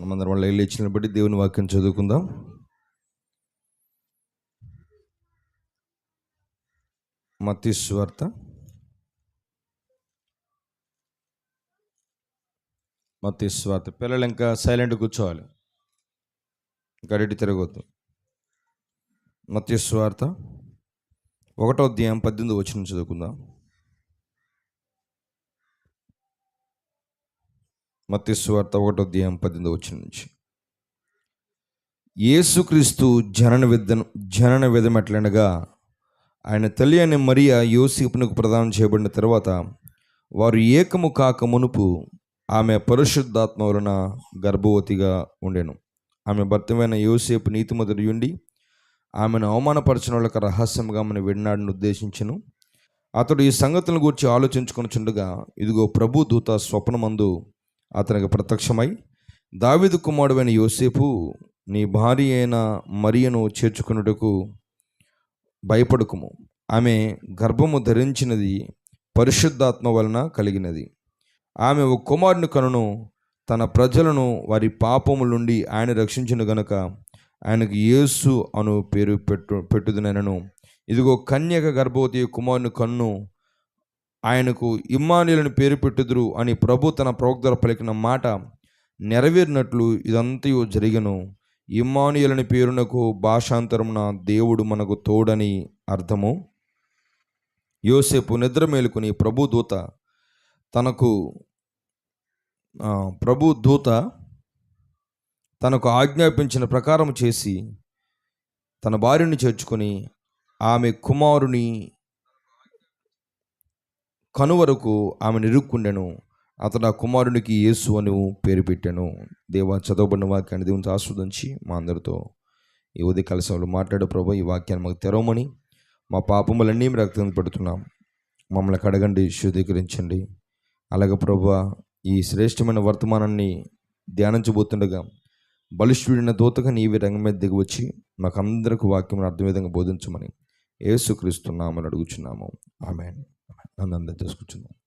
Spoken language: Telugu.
మనమందరం వాళ్ళు వెళ్ళి ఇచ్చిన బట్టి దేవుని వాక్యం చదువుకుందాం. మతీశ్వార్త మతీశ్వార్త పిల్లలు ఇంకా సైలెంట్ కూర్చోవాలి. ఇంకా తిరగొద్దు. మతీశ్వార్త ఒకటో అధ్యాయం పద్దెనిమిది వచ్చిన చదువుకుందాం. మత్స్వార్త ఒకటో అధ్యాయం పద్దెనిమిది వచ్చిన నుంచి. యేసుక్రీస్తు జనన విధను జనన విధమెట్లనగా ఆయన తల్లి అయిన మరియా యోసేపునకు ప్రదానం చేయబడిన తర్వాత వారు ఏకము కాక మునుపు ఆమె పరిశుద్ధాత్మ వలన గర్భవతిగా ఉండెను. ఆమె భర్తమైన యోసేపు నీతిమతుడి ఉండి ఆమెను అవమానపరచిన వాళ్ళకి రహస్యంగా ఆమెను విడినాడిని ఉద్దేశించను. అతడు ఈ సంగతులను గురించి ఆలోచించుకొనిచుండగా ఇదిగో ప్రభు దూత స్వప్నమందు అతనికి ప్రత్యక్షమై దావిదు కుమారుడైన యోసేపు నీ భార్య అయిన మరియను చేర్చుకున్నటకు భయపడుకుము. ఆమె గర్భము ధరించినది పరిశుద్ధాత్మ వలన కలిగినది. ఆమె ఒక కుమారుని కనును తన ప్రజలను వారి పాపముల నుండి ఆయన రక్షించిన గనుక ఆయనకు యేసు అను పేరు పెట్టు పెట్టుదునను ఇదిగో కన్యక గర్భవతి కుమారుని కన్ను ఆయనకు ఇమ్మానులను పేరు పెట్టుదురు అని ప్రభు తన ప్రవక్తల పలికిన మాట నెరవేరినట్లు ఇదంతయు జరిగను. ఇమ్మానుయలని పేరునకు భాషాంతరమున దేవుడు మనకు తోడని అర్థము? యోసేపు నిద్ర మేలుకుని ప్రభు దూత తనకు ప్రభు దూత తనకు ఆజ్ఞాపించిన ప్రకారం చేసి తన భార్యని చేర్చుకొని ఆమె కుమారుని కనువరకు ఆమె నిరుక్కుండెను. అతడు ఆ కుమారునికి యేసు అని పేరు పెట్టాను. దేవా చదవబడిన వాక్యాన్ని దేవుని ఆస్వాదించి మా అందరితో ఈ ఉదయ కలసంలో మాట్లాడే ప్రభు. ఈ వాక్యాన్ని మాకు తెరవమని మా పాపములన్నీ మీరు రక్తం పెడుతున్నాం. మమ్మల్ని కడగండి శుద్ధీకరించండి. అలాగే ప్రభు ఈ శ్రేష్టమైన వర్తమానాన్ని ధ్యానించబోతుండగా బలిష్ఠుడిన దూతగా నీవి రంగం మీద దిగి వచ్చి మాకు వాక్యం అర్థం విధంగా బోధించమని ఏసుక్రీస్తున్నామని అడుగుచున్నాము. ఆమె నన్ను అందరి చేసుకుంటున్నాం